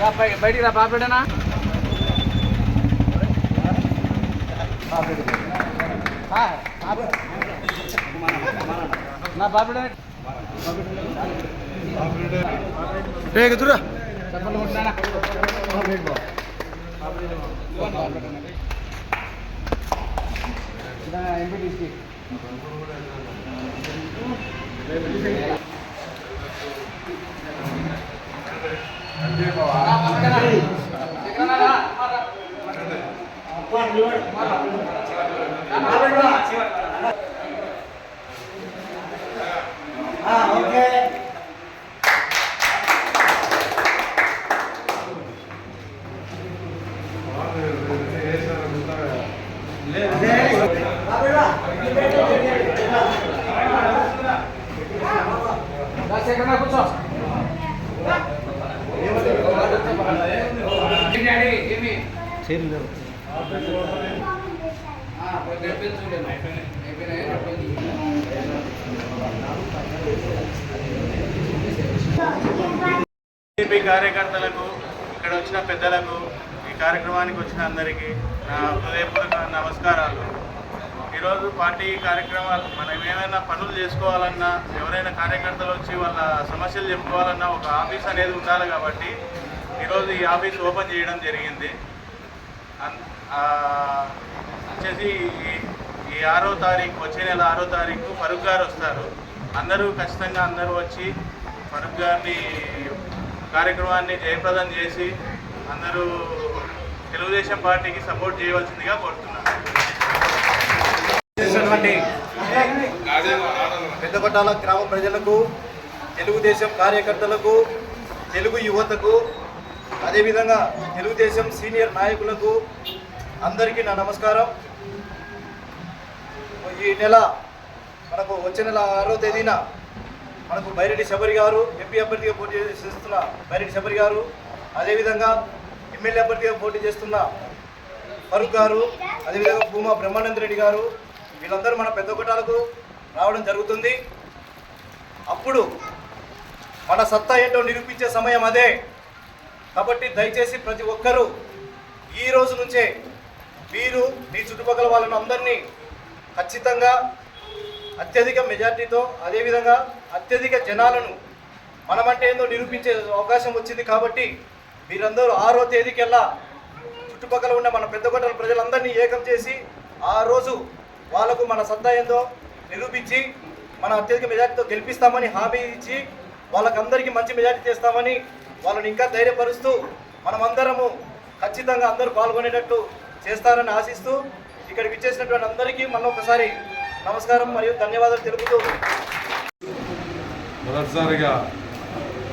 రా బయ- బయటికి రా పాపడేనా నా పాపడే దురా చెప్పండి ఉంటున్నానా ఎంపీటీసీ లేదు టీడీపీ కార్యకర్తలకు ఇక్కడ వచ్చిన పెద్దలకు ఈ కార్యక్రమానికి వచ్చిన అందరికీ నా హృదయపూర్వక నమస్కారాలు. ఈరోజు పార్టీ కార్యక్రమాలు మనం ఏమైనా పనులు చేసుకోవాలన్నా ఎవరైనా కార్యకర్తలు వచ్చి వాళ్ళ సమస్యలు చెప్పుకోవాలన్నా ఒక ఆఫీస్ అనేది ఉండాలి కాబట్టి ఈరోజు ఈ ఆఫీస్ ఓపెన్ చేయడం జరిగింది. అన్- వచ్చేసి ఈ- ఈ ఆరో తారీఖు వచ్చే నెల ఆరో తారీఖు ఫరూక్ గారు వస్తారు. అందరూ ఖచ్చితంగా అందరూ వచ్చి ఫరూక్ గారిని కార్యక్రమాన్ని జయప్రదం చేసి అందరూ తెలుగుదేశం పార్టీకి సపోర్ట్ చేయవలసిందిగా కోరుతున్నాను. పెద్ద పెద్దకొట్టాల గ్రామ ప్రజలకు తెలుగుదేశం కార్యకర్తలకు తెలుగు యువతకు అదేవిధంగా తెలుగుదేశం సీనియర్ నాయకులకు అందరికీ నా నమస్కారం. ఈ నెల మనకు వచ్చే నెల ఆరో తేదీన మనకు బైరెడ్డి శబరి గారు ఎంపీ అభ్యర్థిగా పోటీ చేస్తున్న బైరెడ్డి శబరి గారు అదేవిధంగా ఎమ్మెల్యే అభ్యర్థిగా పోటీ చేస్తున్న ఫరూక్ గారు అదేవిధంగా భూమా బ్రహ్మానంద రెడ్డి గారు వీళ్ళందరూ మన పెద్ద కుటాలకు రావడం జరుగుతుంది. అప్పుడు మన సత్తా ఏంటో నిరూపించే సమయం అదే. కాబట్టి దయచేసి ప్రతి ఒక్కరూ ఈ రోజు నుంచే మీరు మీ చుట్టుపక్కల వాళ్ళను అందరినీ ఖచ్చితంగా అత్యధిక మెజార్టీతో అదేవిధంగా అత్యధిక జనాలను మనమంటే ఏందో నిరూపించే అవకాశం వచ్చింది కాబట్టి మీరందరూ ఆరో తేదీకెల్లా చుట్టుపక్కల ఉన్న మన పెద్దకొట్టల ప్రజలందరినీ ఏకం చేసి ఆ రోజు వాళ్ళకు మన సత్తా ఏందో నిరూపించి మన అత్యధిక మెజార్టీతో గెలిపిస్తామని హామీ ఇచ్చి వాళ్ళకందరికీ మంచి మెజార్టీ చేస్తామని వాళ్ళని ఇంకా ధైర్యపరుస్తూ మనమందరము ఖచ్చితంగా అందరూ పాల్గొనేటట్టు చేస్తారని ఆశిస్తూ ఇక్కడికి విచ్చేసినటువంటి అందరికీ మళ్ళీ ఒకసారి నమస్కారం మరియు ధన్యవాదాలు తెలుపుతూ. మొదటిసారిగా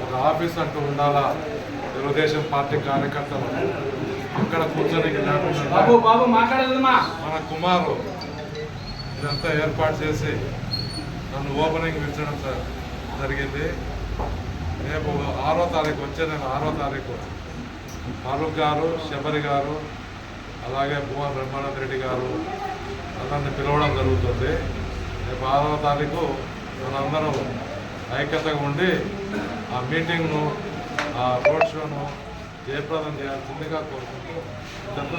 ఒక ఆఫీస్ అంటూ ఉండాలా? తెలుగుదేశం పార్టీ కార్యకర్తలు. ఇక్కడ కూర్చొని మన కుమారు ఇదంతా ఏర్పాటు చేసి నన్ను ఓపెనింగ్ పిలిచడం జరిగింది. రేపు ఆరో తారీఖు వచ్చే నేను ఆరో తారీఖు ఫారూక్ గారు శబరి గారు అలాగే భువన్ బ్రహ్మానంద రెడ్డి గారు అతన్ని పిలవడం జరుగుతుంది. రేపు ఆరో తారీఖు మనందరం ఐక్యతగా ఉండి ఆ మీటింగ్ను ఆ రోడ్ షోను జయప్రదం చేయాల్సిందిగా కోరుకుంటూ ఇంతతో